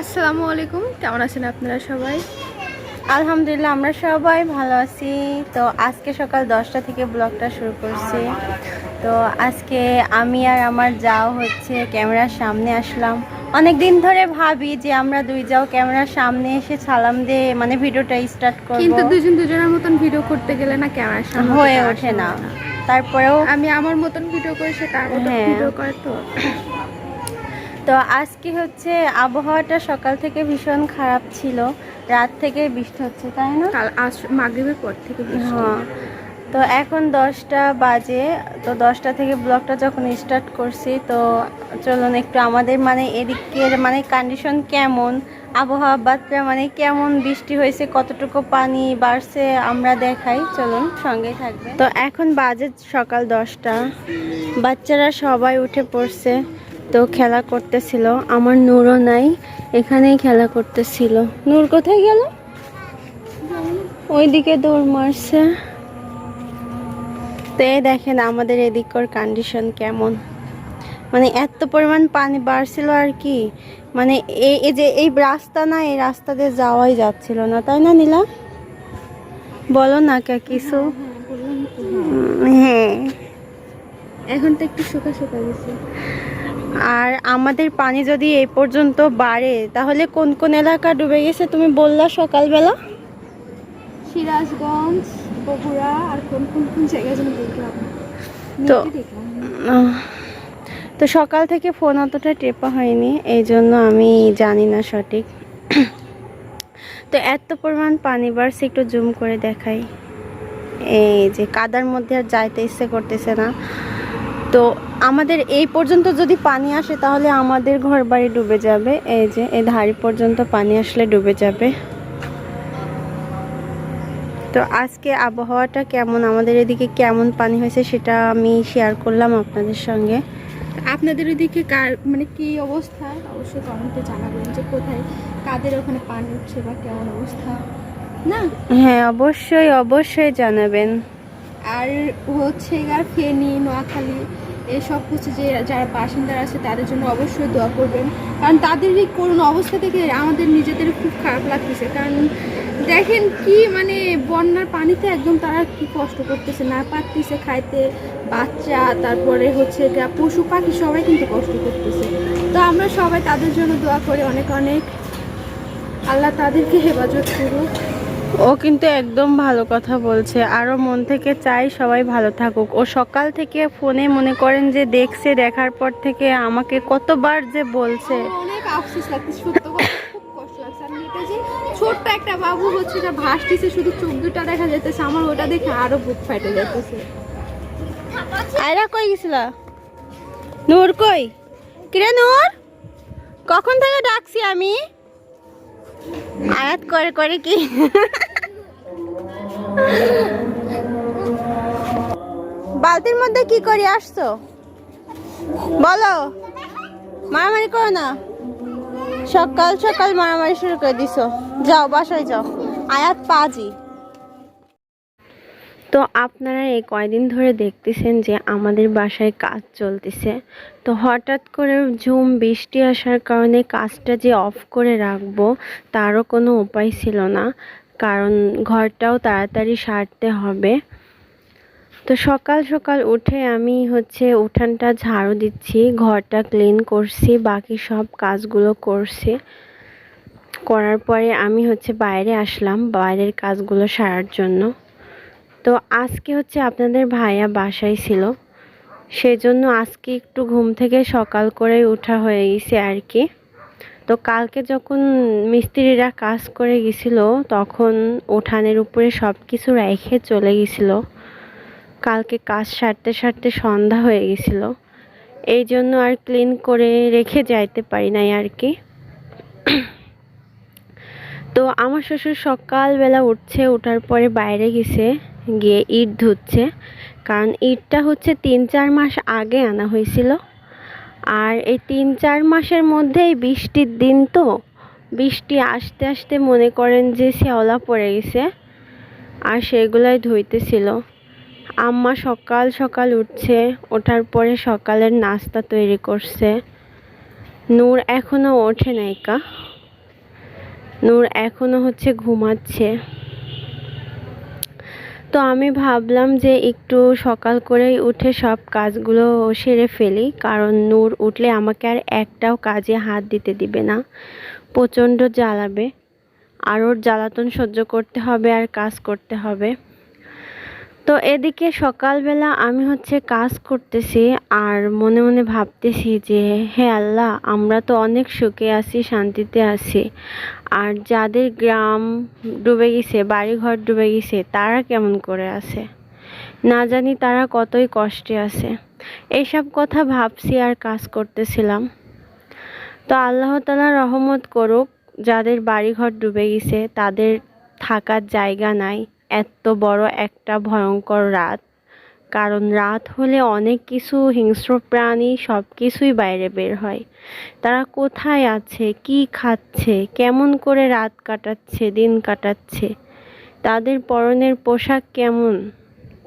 আসসালামু আলাইকুম কেমন আছেন আপনারা সবাই? আলহামদুলিল্লাহ আমরা সবাই ভালো আছি। তো আজকে সকাল দশটা থেকে ব্লগটা শুরু করছি। তো আজকে আমি আর আমার যাও হচ্ছে ক্যামেরার সামনে আসলাম। অনেক দিন ধরে ভাবি যে আমরা দুই যাও ক্যামেরার সামনে এসে সালাম দিয়ে মানে ভিডিওটা স্টার্ট করব। কিন্তু দুজন দুজনের মতন ভিডিও করতে গেলে না ক্যামেরার সামনে হয়ে ওঠে না। তারপরেও আমি আমার মতন ভিডিও করি সে তার মতন হ্যাঁ। ভিডিও করে তো। তো আজকে হচ্ছে আবহাওয়াটা সকাল থেকে ভীষণ খারাপ ছিল। রাত থেকে বৃষ্টি হচ্ছে তাই না? কাল আজ মাগরিবের পর থেকে হ্যাঁ তো এখন দশটা বাজে তো দশটা থেকে ব্লগটা যখন স্টার্ট করছি তো চলুন একটু আমাদের মানে এদিকের মানে কন্ডিশন কেমন? আবহাওয়া বার্তা মানে কেমন? বৃষ্টি হয়েছে কতটুকু পানি বাড়ছে আমরা দেখাই। চলুন সঙ্গেই থাকবে তো এখন বাজে সকাল দশটা। বাচ্চারা সবাই উঠে পড়ছে। তো খেলা করতেছিল। আমার নূরও নাই এখানেই খেলা করতেছিল। নূর কোথায় গেল? ওইদিকে দৌড় মারছে। তো এই দেখেন আমাদের এদিকর কন্ডিশন কেমন। মানে এত পরিমাণ পানি বাড়ছিল আর কি। মানে এই এই যে এই রাস্তা না এই রাস্তা দিয়ে যাওয়াই যাচ্ছিল না। তাই না নীলা? বলো না কে কিছু। হ্যাঁ। এখন তো একটু শুকা শুকা গেছে। আর আমাদের পানি যদি এই পর্যন্ত বাড়ে তাহলে কোন কোন এলাকা ডুবে গেছে তুমি বললা সকালবেলা? সিরাজগঞ্জ বগুড়া আর কোন কোন কোন জায়গায় যেন দেখলাম। তো- তো সকাল থেকে ফোন অতটা টেপা হয়নি এই জন্য আমি জানি না সঠিক। তো এত পরিমাণ পানি বাড়ছে একটু জুম করে দেখাই। এই যে কাদার মধ্যে আর যাইতে ইচ্ছে করতেছে না। তো আমাদের এই পর্যন্ত যদি পানি আসে তাহলে আমাদের ঘর বাড়ি ডুবে যাবে। এই যে এই ধারি পর্যন্ত পানি আসলে ডুবে যাবে। তো আজকে আবহাওয়াটা কেমন? আমাদের এদিকে কেমন পানি হয়েছে সেটা আমি শেয়ার করলাম আপনাদের সঙ্গে। আপনাদের ওইদিকে কার মানে কি অবস্থা? অবশ্যই কমেন্টে জানাবেন যে কোথায় কাদের ওখানে পানি উঠছে বা কেমন অবস্থা। না? হ্যাঁ অবশ্যই অবশ্যই জানাবেন। আর হচ্ছে আর ফেনী, নোয়াখালী, এসব হচ্ছে যে যারা বাসিন্দারা আছে তাদের জন্য অবশ্যই দোয়া করবেন। কারণ তাদেরই করুণ অবস্থা থেকে আমাদের নিজেদের খুব খারাপ লাগতেছে। কারণ দেখেন কি মানে বন্যার পানিতে একদম তারা কি কষ্ট করতেছে, না পারতেছে খাইতে, বাচ্চা, তারপরে হচ্ছে গা পশু পাখি সবাই কিন্তু কষ্ট করতেছে। তো আমরা সবাই তাদের জন্য দোয়া করি, অনেক অনেক। আল্লাহ তাদেরকে হেফাজত করুক। ও কিন্তু একদম ভালো কথা বলছে। আরও মন থেকে চাই সবাই ভালো থাকুক। ও সকাল থেকে ফোনে মনে করেন যে দেখছে দেখার পর থেকে আমাকে কতবার যে বলছে। অনেক আফসোস লাগতেছে সত্য খুব কষ্ট লাগছে। আর এটা যে ছোট্ট একটা বাবু হচ্ছে ভাসতেছে শুধু চোখ দুটা দেখা যেতেছে আমার ওটা দেখে আরও বুক ফাটে যেতেছে আয়রা কই গেছিল? নূর কই? কিরে নূর? কখন থেকে ডাকছি আমি? আয়াত করে করে কি? বালতির মধ্যে কি করে আসছো? বলো। মারামারি করো না। সকাল সকাল মারামারি শুরু করে দিছো। যাও, বাসায় যাও। আয়াত পাজি। তো আপনারা এই কয়দিন ধরে দেখতেছেন যে আমাদের বাসায় কাজ চলতেছে। তো হঠাৎ করে ঝুম, বৃষ্টি আসার কারণে কাজটা যে অফ করে রাখব তারও কোনো উপায় ছিল না। কারণ ঘরটাও তাড়াতাড়ি সারতে হবে। তো সকাল সকাল উঠে আমি হচ্ছে উঠানটা ঝাড়ু দিচ্ছি, ঘরটা ক্লিন করছি, বাকি সব কাজগুলো করছি। করার পরে আমি হচ্ছে বাইরে আসলাম, বাইরের কাজগুলো সারার জন্য। তো আজকে হচ্ছে আপনাদের ভাইয়া বাসায় ছিল। সেজন্য আজকে একটু ঘুম থেকে সকাল করে ওঠা হয়ে গেছে আর কি। তো কালকে যখন মিস্ত্রিরা কাজ করে গেছিল, তখন উঠানের উপরে সব কিছু রেখে চলে গেছিল। কালকে কাজ সারতে সারতে সন্ধ্যা হয়ে গেছিল। এই জন্য আর ক্লিন করে রেখে যাইতে পারি নাই আর কি। তো আমার শ্বশুর সকালবেলা উঠছে ওঠার পরে বাইরে গেছে। গিয়ে ইট ধুচ্ছে। কারণ ইটটা হচ্ছে তিন চার মাস আগে আনা হয়েছিল। আর এই তিন চার মাসের মধ্যেই বৃষ্টির দিন তো। বৃষ্টি আসতে আসতে মনে করেন যে শ্যাওলা পড়ে গেছে। আর সেগুলাই ধুইতেছিল। আম্মা সকাল সকাল উঠছে, ওঠার পরে সকালের নাস্তা তৈরি করছে। নূর এখনও ওঠে নাই কা। নূর এখনও হচ্ছে ঘুমাচ্ছে। তো আমি ভাবলাম যে একটু সকাল করেই উঠে সব কাজগুলো সেরে ফেলি, কারণ নূর উঠলে আমাকে আর একটাও কাজে হাত দিতে দিবে না। প্রচণ্ড জ্বালাবে। আর ওর জ্বালাতন সহ্য করতে হবে আর কাজ করতে হবে। তো এদিকে সকালবেলা আমি হচ্ছে কাজ করতেছি আর মনে মনে ভাবতেছি যে, হে আল্লাহ, আমরা তো অনেক সুখে আছি, শান্তিতে আছি। আর যাদের গ্রাম ডুবে গেছে, বাড়িঘর ডুবে গেছে, তারা কেমন করে আছে? না জানি তারা কতই কষ্টে আছে। এইসব কথা ভাবছি আর কাজ করতেছিলাম। তো আল্লাহ তালা রহমত করুক, যাদের বাড়িঘর ডুবে গেছে, তাদের থাকার জায়গা নাই। এত বড় একটা ভয়ঙ্কর রাত। কারণ রাত হলে অনেক কিছু হিংস্র প্রাণী সব কিছুই বাইরে বের হয়। তারা কোথায় আছে, কি খাচ্ছে, কেমন করে রাত কাটাচ্ছে, দিন কাটাচ্ছে, তাদের পরনের পোশাক কেমন,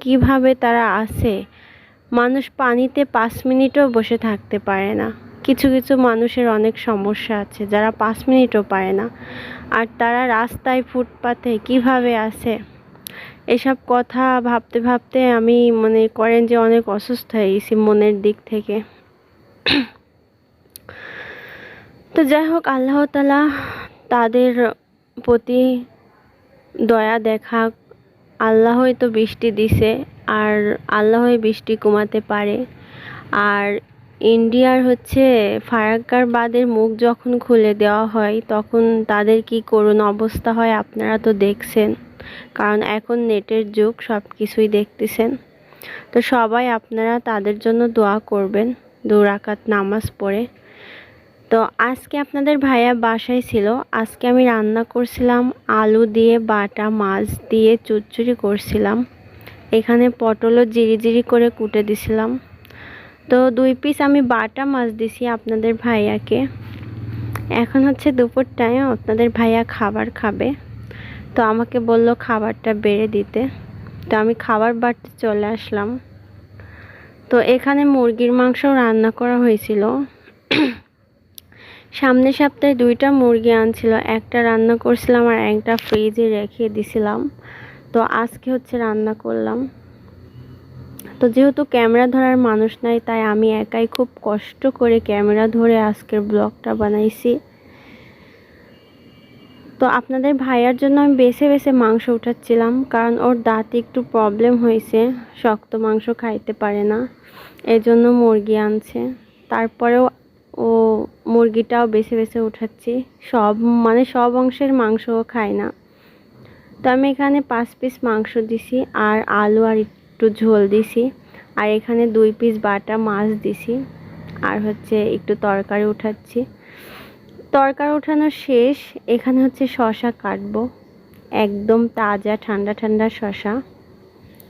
কীভাবে তারা আছে, মানুষ পানিতে পাঁচ মিনিটও বসে থাকতে পারে না। কিছু কিছু মানুষের অনেক সমস্যা আছে, যারা পাঁচ মিনিটও পারে না। আর তারা রাস্তায় ফুটপাতে কীভাবে আছে? এসব কথা ভাবতে ভাবতে আমি মনে করেন যে অনেক অসুস্থ হয়ে গেছি মনের দিক থেকে। তো যাই হোক, আল্লাহ তালা তাদের প্রতি দয়া দেখা, আল্লাহই তো বৃষ্টি দিছে, আর আল্লাহই বৃষ্টি কমাতে পারে। আর ইন্ডিয়ার হচ্ছে ফারাক্কার বাঁধের মুখ যখন খুলে দেওয়া হয়, তখন তাদের কি করুণ অবস্থা হয় আপনারা তো দেখছেন। কারণ এখন নেটের যুগ সব কিছুই দেখতেছেন। তো সবাই আপনারা তাদের জন্য দোয়া করবেন, দু রাকাত নামাজ পড়ে। তো আজকে আপনাদের ভাইয়া বাসায় ছিল। আজকে আমি রান্না করছিলাম আলু দিয়ে, বাটা, মাছ দিয়ে চুরচুরি করছিলাম। এখানে পটলও জিরি জিরি করে কুটে দিছিলাম। তো দুই পিস আমি বাটা মাছ দিছি আপনাদের ভাইয়াকে। এখন হচ্ছে দুপুর টাইম আপনাদের ভাইয়া খাবার খাবে। তো আমাকে বলল খাবারটা বেড়ে দিতে। তো আমি খাবার বাড়তে চলে আসলাম। তো এখানে মুরগির মাংস রান্না করা হয়েছিল। সামনের সপ্তাহে দুইটা মুরগি আনছিল। একটা রান্না করছিলাম আর একটা ফ্রিজে রেখে দিছিলাম। তো আজকে হচ্ছে রান্না করলাম। তো যেহেতু ক্যামেরা ধরার মানুষ নাই, তাই আমি একাই খুব কষ্ট করে ক্যামেরা ধরে আজকের ব্লগটা বানাইছি। তো আপনাদের ভাইয়ার জন্য আমি বেছে বেছে মাংস উঠাচ্ছিলাম, কারণ ওর দাঁতে একটু প্রবলেম হয়েছে, শক্ত মাংস খাইতে পারে না এই জন্য মুরগি আনছে। তারপরেও ও মুরগিটাও বেছে বেছে উঠাচ্ছি, সব মানে সব অংশের মাংসও খায় না। তো আমি এখানে পাঁচ পিস মাংস দিছি, আর আলু আর একটু ঝোল দিছি, আর এখানে দুই পিস বাটা মাছ দিছি, আর হচ্ছে একটু তরকারি উঠাচ্ছি। তরকারি উঠানো শেষ, এখানে হচ্ছে শশা কাটবো। একদম তাজা, ঠান্ডা ঠান্ডা শশা।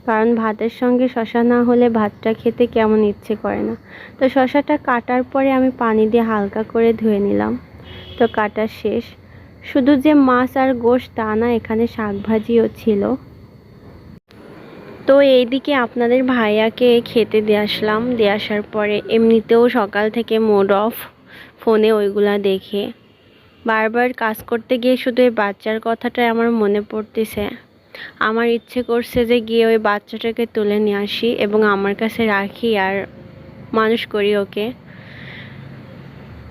কারণ ভাতের সঙ্গে শশা না হলে ভাতটা খেতে কেমন ইচ্ছে করে না। তো শশাটা কাটার পরে আমি পানি দিয়ে হালকা করে ধুয়ে নিলাম। তো কাটা শেষ। শুধু যে মাছ আর গোশ তা না, এখানে শাক ভাজিও ছিল। তো এইদিকে আপনাদের ভাইয়াকে খেতে দিয়ে আসলাম। দিয়ে আসার পরে এমনিতেও সকাল থেকে মোড অফ ফোনে ওইগুলা দেখে। বারবার কাজ করতে গিয়ে শুধু এই বাচ্চার কথাটাই আমার মনে পড়তেছে। আমার ইচ্ছে করছে যে গিয়ে ওই বাচ্চাটাকে তুলে নিয়ে আসি এবং আমার কাছে রাখি আর মানুষ করি ওকে।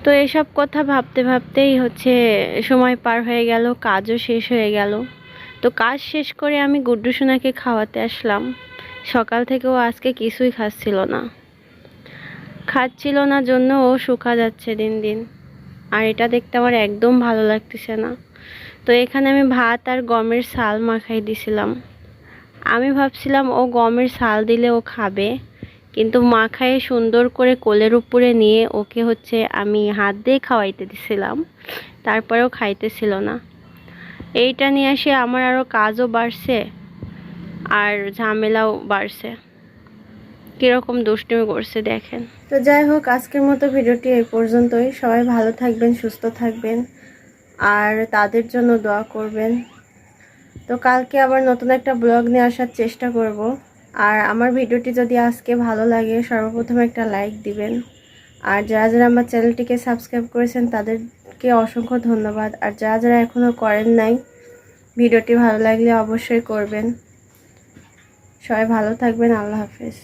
তো এসব কথা ভাবতে ভাবতেই হচ্ছে সময় পার হয়ে গেল, কাজও শেষ হয়ে গেল। তো কাজ শেষ করে আমি গুড্ডু সোনাকে খাওয়াতে আসলাম। সকাল থেকে ও আজকে কিছুই খাচ্ছিল না। খাচ্ছিল না জন্য ও শুকা যাচ্ছে দিন দিন। আর এটা দেখতে আমার একদম ভালো লাগতেছে না। তো এখানে আমি ভাত আর গমের সাল মাখাই দিছিলাম। আমি ভাবছিলাম ও গমের শাল দিলে ও খাবে, কিন্তু মাখায়ে সুন্দর করে কোলের উপরে নিয়ে ওকে হচ্ছে আমি হাত দিয়ে খাওয়াইতে দিছিলাম, তারপরেও খাইতেছিল না। এইটা নিয়ে আসে আমার আরও কাজও বাড়ছে, আর ঝামেলাও বাড়ছে। কীরকম দুষ্টুমি করছে দেখেন। তো যাই হোক, আজকের মতো ভিডিওটি এই পর্যন্তই। সবাই ভালো থাকবেন, সুস্থ থাকবেন আর তাদের জন্য দোয়া করবেন। তো কালকে আবার নতুন একটা ব্লগ নিয়ে আসার চেষ্টা করব। আর আমার ভিডিওটি যদি আজকে ভালো লাগে, সর্বপ্রথম একটা লাইক দিবেন। আর যারা যারা আমার চ্যানেলটিকে সাবস্ক্রাইব করেছেন, তাদেরকে অসংখ্য ধন্যবাদ। আর যারা যারা এখনও করেন নাই, ভিডিওটি ভালো লাগলে অবশ্যই করবেন। সবাই ভালো থাকবেন, আল্লাহ হাফেজ।